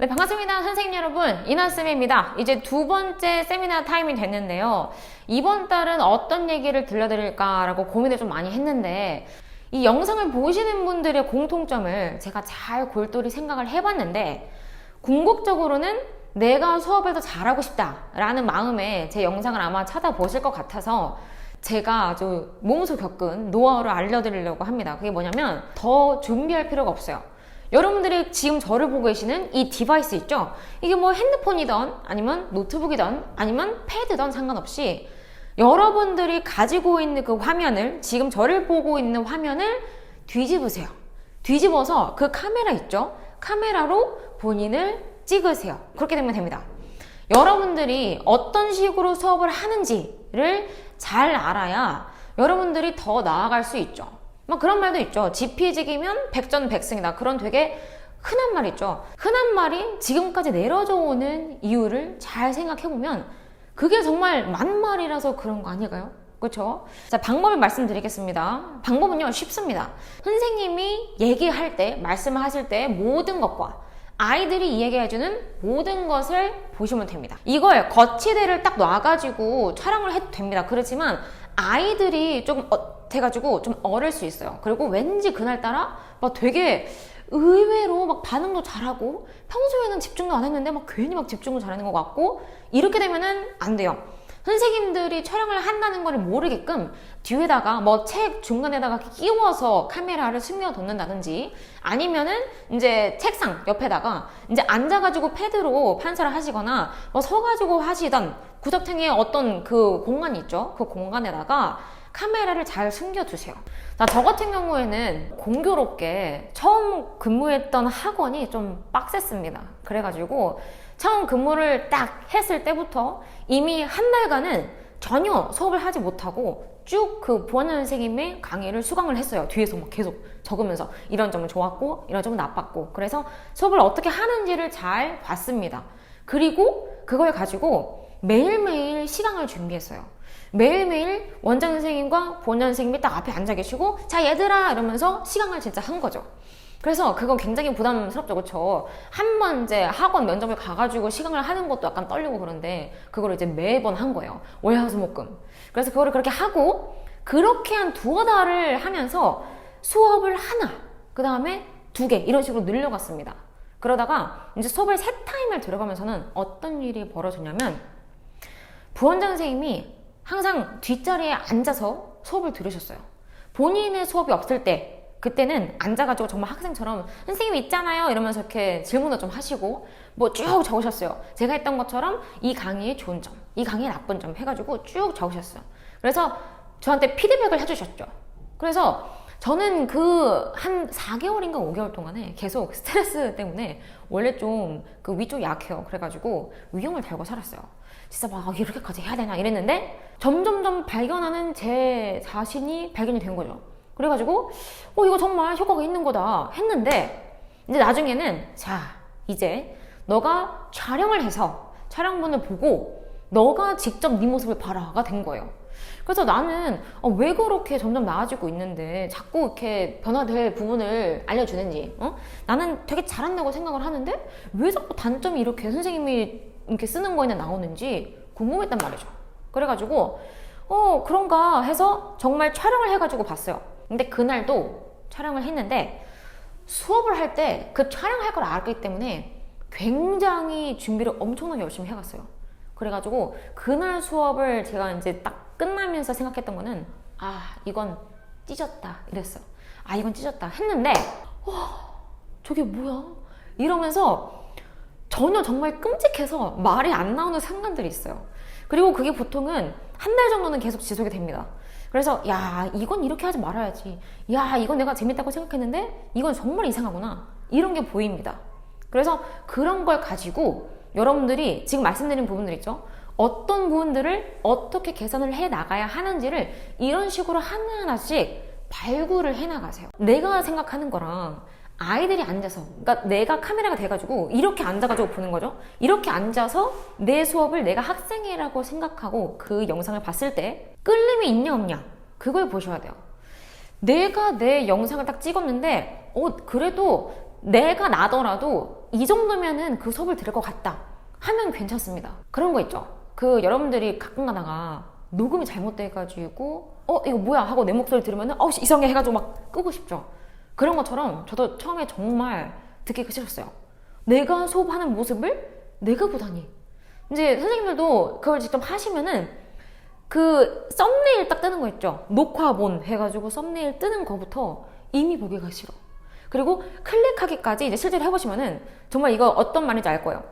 네, 반갑습니다. 선생님 여러분. 이나쌤입니다. 이제 두 번째 세미나 타임이 됐는데요. 이번 달은 어떤 얘기를 들려드릴까라고 고민을 좀 많이 했는데, 이 영상을 보시는 분들의 공통점을 제가 잘 골똘히 생각을 해봤는데, 궁극적으로는 내가 수업을 더 잘하고 싶다라는 마음에 제 영상을 아마 찾아보실 것 같아서 제가 아주 몸소 겪은 노하우를 알려드리려고 합니다. 그게 뭐냐면 더 준비할 필요가 없어요. 여러분들이 지금 저를 보고 계시는 이 디바이스 있죠? 이게 뭐 핸드폰이든 아니면 노트북이든 아니면 패드든 상관없이 여러분들이 가지고 있는 그 화면을 지금 저를 보고 있는 화면을 뒤집으세요. 뒤집어서 그 카메라 있죠? 카메라로 본인을 찍으세요. 그렇게 되면 됩니다. 여러분들이 어떤 식으로 수업을 하는지를 잘 알아야 여러분들이 더 나아갈 수 있죠. 막 그런 말도 있죠. 지피지기면 백전백승이다. 그런 되게 흔한 말 있죠. 흔한 말이 지금까지 내려져 오는 이유를 잘 생각해보면 그게 정말 만말이라서 그런 거 아닐까요? 그렇죠? 자, 방법을 말씀드리겠습니다. 방법은요, 쉽습니다. 선생님이 얘기할 때, 말씀을 하실 때 모든 것과 아이들이 이야기해주는 모든 것을 보시면 됩니다. 이걸 거치대를 딱 놔가지고 촬영을 해도 됩니다. 그렇지만 아이들이 조금 어, 돼가지고 좀 어릴 수 있어요. 그리고 왠지 그날따라 막 되게 의외로 막 반응도 잘하고 평소에는 집중도 안 했는데 막 괜히 막 집중을 잘하는 것 같고 이렇게 되면은 안 돼요. 선생님들이 촬영을 한다는 걸 모르게끔 뒤에다가 뭐 책 중간에다가 끼워서 카메라를 숨겨놓는다든지 아니면은 이제 책상 옆에다가 이제 앉아가지고 패드로 판사를 하시거나 뭐 서가지고 하시던 구석탱이에 어떤 그 공간이 있죠. 그 공간에다가 카메라를 잘 숨겨두세요. 자, 저 같은 경우에는 공교롭게 처음 근무했던 학원이 좀 빡셌습니다. 그래가지고 처음 근무를 딱 했을 때부터 이미 한 달간은 전혀 수업을 하지 못하고 쭉 그 보안 선생님의 강의를 수강을 했어요. 뒤에서 막 계속 적으면서 이런 점은 좋았고 이런 점은 나빴고 그래서 수업을 어떻게 하는지를 잘 봤습니다. 그리고 그걸 가지고 매일매일 시간을 준비했어요. 매일매일 원장 선생님과 본장 선생님이 딱 앞에 앉아 계시고 자 얘들아 이러면서 시간을 진짜 한 거죠. 그래서 그건 굉장히 부담스럽죠, 그렇죠? 한 번 이제 학원 면접을 가가지고 시간을 하는 것도 약간 떨리고 그런데 그걸 이제 매번 한 거예요. 월화수목금. 그래서 그거를 그렇게 하고 그렇게 한 두어 달을 하면서 수업을 하나, 그 다음에 두 개 이런 식으로 늘려갔습니다. 그러다가 이제 수업을 세 타임을 들어가면서는 어떤 일이 벌어졌냐면 부원장 선생님이 항상 뒷자리에 앉아서 수업을 들으셨어요. 본인의 수업이 없을 때 그때는 앉아가지고 정말 학생처럼 선생님 있잖아요 이러면서 이렇게 질문을 좀 하시고 뭐 쭉 적으셨어요. 제가 했던 것처럼 이 강의의 좋은 점, 이 강의의 나쁜 점 해가지고 쭉 적으셨어요. 그래서 저한테 피드백을 해주셨죠. 그래서 저는 그 한 4개월인가 5개월 동안에 계속 스트레스 때문에 원래 좀 그 위 쪽 약해요. 그래가지고 위험을 달고 살았어요. 진짜 막 아, 이렇게까지 해야 되나 이랬는데 점점점 발견하는 제 자신이 발견이 된 거죠. 그래가지고 어 이거 정말 효과가 있는 거다 했는데 이제 나중에는 자 이제 너가 촬영을 해서 촬영본을 보고 너가 직접 네 모습을 봐라가 된 거예요. 그래서 나는 어, 왜 그렇게 점점 나아지고 있는데 자꾸 이렇게 변화될 부분을 알려주는지 어? 나는 되게 잘한다고 생각을 하는데 왜 자꾸 단점이 이렇게 선생님이 이렇게 쓰는 거에는 나오는지 궁금했단 말이죠. 그래가지고 어 그런가 해서 정말 촬영을 해가지고 봤어요. 근데 그날도 촬영을 했는데 수업을 할 때 그 촬영할 걸 알기 때문에 굉장히 준비를 엄청나게 열심히 해갔어요. 그래가지고 그날 수업을 제가 이제 딱 끝나면서 생각했던 거는 아 이건 찢었다 이랬어요. 아 이건 찢었다 했는데 와 저게 뭐야 이러면서 전혀 정말 끔찍해서 말이 안 나오는 순간들이 있어요. 그리고 그게 보통은 한 달 정도는 계속 지속이 됩니다. 그래서 야 이건 이렇게 하지 말아야지. 야 이건 내가 재밌다고 생각했는데 이건 정말 이상하구나. 이런 게 보입니다. 그래서 그런 걸 가지고 여러분들이 지금 말씀드린 부분들 있죠. 어떤 부분들을 어떻게 개선을 해 나가야 하는지를 이런 식으로 하나하나씩 발굴을 해 나가세요. 내가 생각하는 거랑 아이들이 앉아서, 그러니까 내가 카메라가 돼가지고 이렇게 앉아가지고 보는 거죠. 이렇게 앉아서 내 수업을 내가 학생이라고 생각하고 그 영상을 봤을 때 끌림이 있냐 없냐 그걸 보셔야 돼요. 내가 내 영상을 딱 찍었는데, 어 그래도 내가 나더라도 이 정도면은 그 수업을 들을 것 같다 하면 괜찮습니다. 그런 거 있죠. 그 여러분들이 가끔 가다가 녹음이 잘못돼가지고 어 이거 뭐야 하고 내 목소리 들으면은 어우 씨, 이상해 해가지고 막 끄고 싶죠. 그런 것처럼 저도 처음에 정말 듣기가 싫었어요. 내가 수업하는 모습을 내가 보다니. 이제 선생님들도 그걸 직접 하시면은 그 썸네일 딱 뜨는 거 있죠. 녹화본 해가지고 썸네일 뜨는 거부터 이미 보기가 싫어. 그리고 클릭하기까지 이제 실제로 해보시면은 정말 이거 어떤 말인지 알 거예요.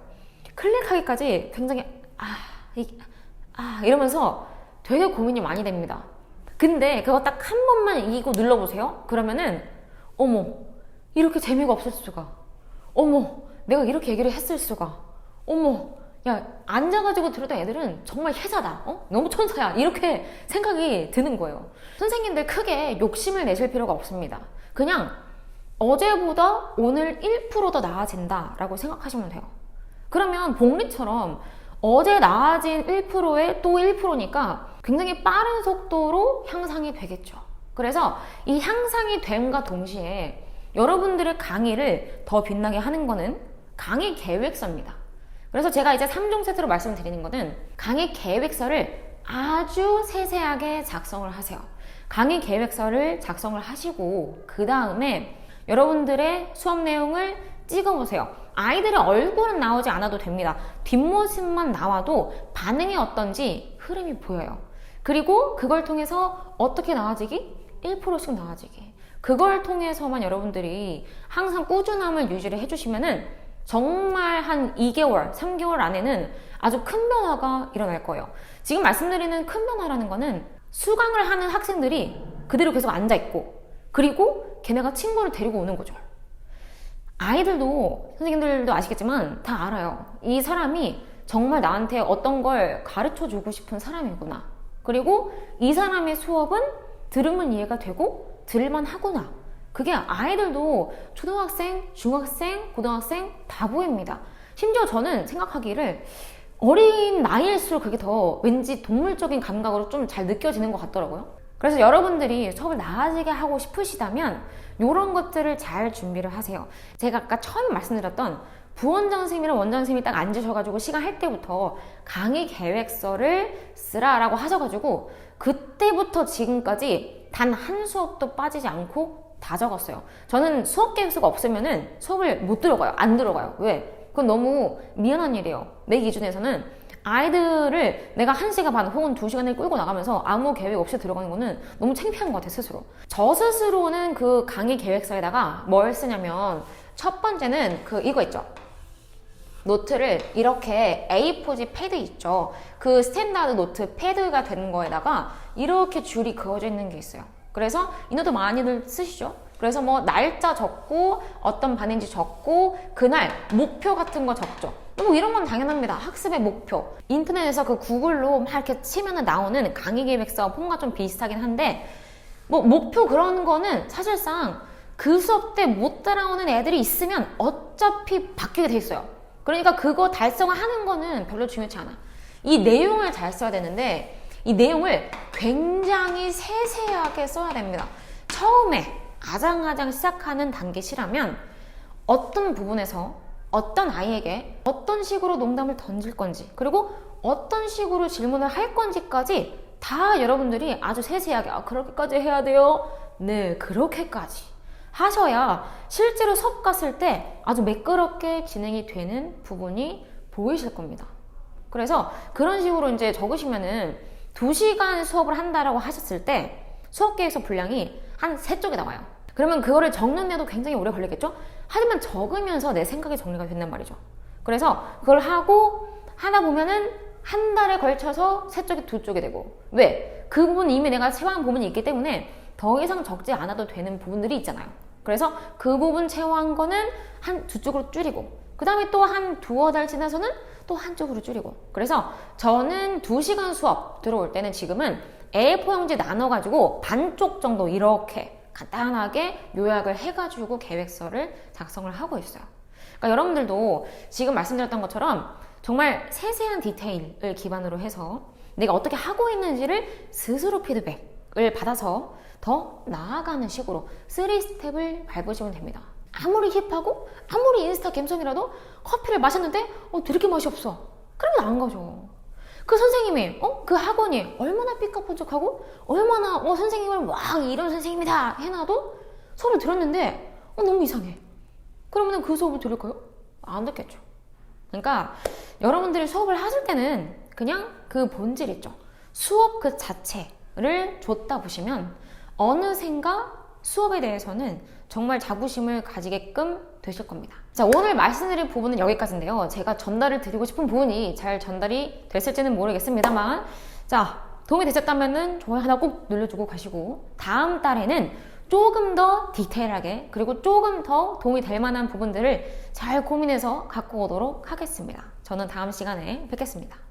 클릭하기까지 굉장히 아, 이, 아 이러면서 되게 고민이 많이 됩니다. 근데 그거 딱 한 번만 이거 눌러보세요. 그러면은 어머 이렇게 재미가 없을 수가. 어머 내가 이렇게 얘기를 했을 수가. 어머 야 앉아가지고 들었던 애들은 정말 혜자다. 어? 너무 천사야. 이렇게 생각이 드는 거예요. 선생님들 크게 욕심을 내실 필요가 없습니다. 그냥 어제보다 오늘 1%더 나아진다라고 생각하시면 돼요. 그러면 복리처럼 어제 나아진 1%에 또 1%니까 굉장히 빠른 속도로 향상이 되겠죠. 그래서 이 향상이 됨과 동시에 여러분들의 강의를 더 빛나게 하는 거는 강의 계획서입니다. 그래서 제가 이제 3종 세트로 말씀드리는 거는 강의 계획서를 아주 세세하게 작성을 하세요. 강의 계획서를 작성을 하시고 그 다음에 여러분들의 수업 내용을 찍어보세요. 아이들의 얼굴은 나오지 않아도 됩니다. 뒷모습만 나와도 반응이 어떤지 흐름이 보여요. 그리고 그걸 통해서 어떻게 나아지기? 1%씩 나아지기. 그걸 통해서만 여러분들이 항상 꾸준함을 유지를 해주시면은 정말 한 2개월, 3개월 안에는 아주 큰 변화가 일어날 거예요. 지금 말씀드리는 큰 변화라는 거는 수강을 하는 학생들이 그대로 계속 앉아있고, 그리고 걔네가 친구를 데리고 오는 거죠. 아이들도, 선생님들도 아시겠지만 다 알아요. 이 사람이 정말 나한테 어떤 걸 가르쳐 주고 싶은 사람이구나. 그리고 이 사람의 수업은 들으면 이해가 되고, 들을만 하구나. 그게 아이들도 초등학생, 중학생, 고등학생 다 보입니다. 심지어 저는 생각하기를 어린 나이일수록 그게 더 왠지 동물적인 감각으로 좀 잘 느껴지는 것 같더라고요. 그래서 여러분들이 수업을 나아지게 하고 싶으시다면 이런 것들을 잘 준비를 하세요. 제가 아까 처음 말씀드렸던 부원장 선생님이랑 원장 선생님이 딱 앉으셔가지고 시간 할 때부터 강의 계획서를 쓰라라고 하셔가지고 그때부터 지금까지 단 한 수업도 빠지지 않고 다 적었어요. 저는 수업 계획서가 없으면은 수업을 못 들어가요. 안 들어가요. 왜? 그건 너무 미안한 일이에요. 내 기준에서는 아이들을 내가 한 시간 반 혹은 두 시간을 끌고 나가면서 아무 계획 없이 들어가는 거는 너무 창피한 것 같아, 스스로. 저 스스로는 그 강의 계획서에다가 뭘 쓰냐면 첫 번째는 그 이거 있죠. 노트를 이렇게 A4지 패드 있죠. 그 스탠다드 노트 패드가 되는 거에다가 이렇게 줄이 그어져 있는 게 있어요. 그래서 이 노트 많이들 쓰시죠? 그래서 뭐 날짜 적고 어떤 반인지 적고 그날 목표 같은 거 적죠. 뭐 이런 건 당연합니다. 학습의 목표. 인터넷에서 그 구글로 막 이렇게 치면 나오는 강의 계획서 폰과 좀 비슷하긴 한데 뭐 목표 그런 거는 사실상 그 수업 때 못 따라오는 애들이 있으면 어차피 바뀌게 돼 있어요. 그러니까 그거 달성하는 거는 별로 중요치 않아. 이 내용을 잘 써야 되는데 이 내용을 굉장히 세세하게 써야 됩니다. 처음에 아장아장 시작하는 단계시라면 어떤 부분에서 어떤 아이에게 어떤 식으로 농담을 던질 건지 그리고 어떤 식으로 질문을 할 건지까지 다 여러분들이 아주 세세하게 아 그렇게까지 해야 돼요? 네 그렇게까지 하셔야 실제로 수업 갔을 때 아주 매끄럽게 진행이 되는 부분이 보이실 겁니다. 그래서 그런 식으로 이제 적으시면은 2시간 수업을 한다라고 하셨을 때 수업 계획서 분량이 한 세 쪽에 나와요. 그러면 그거를 적는데도 굉장히 오래 걸리겠죠? 하지만 적으면서 내 생각이 정리가 된단 말이죠. 그래서 그걸 하고 하다 보면은 한 달에 걸쳐서 세 쪽이 두 쪽이 되고 왜? 그 부분 이미 내가 채워한 부분이 있기 때문에 더 이상 적지 않아도 되는 부분들이 있잖아요. 그래서 그 부분 채워한 거는 한 두 쪽으로 줄이고 그 다음에 또 한 두어 달 지나서는 또 한쪽으로 줄이고 그래서 저는 두시간 수업 들어올 때는 지금은 A4 용지 나눠가지고 반쪽 정도 이렇게 간단하게 요약을 해가지고 계획서를 작성을 하고 있어요. 그러니까 여러분들도 지금 말씀드렸던 것처럼 정말 세세한 디테일을 기반으로 해서 내가 어떻게 하고 있는지를 스스로 피드백 을 받아서 더 나아가는 식으로 3스텝을 밟으시면 됩니다. 아무리 힙하고 아무리 인스타 감성이라도 커피를 마셨는데 어 되게 맛이 없어. 그러면 안 가죠. 그 선생님이 어 그 학원이 얼마나 삐까뻔쩍하고 얼마나 어 선생님을 와 이런 선생님이다 해놔도 수업을 들었는데 어 너무 이상해. 그러면 그 수업을 들을까요? 안 듣겠죠. 그러니까 여러분들이 수업을 하실 때는 그냥 그 본질 있죠. 수업 그 자체 를 줬다 보시면 어느샌가 수업에 대해서는 정말 자부심을 가지게끔 되실 겁니다. 자, 오늘 말씀드릴 부분은 여기까지인데요. 제가 전달을 드리고 싶은 부분이 잘 전달이 됐을지는 모르겠습니다만, 자, 도움이 되셨다면은 좋아요 하나 꼭 눌러주고 가시고, 다음 달에는 조금 더 디테일하게, 그리고 조금 더 도움이 될 만한 부분들을 잘 고민해서 갖고 오도록 하겠습니다. 저는 다음 시간에 뵙겠습니다.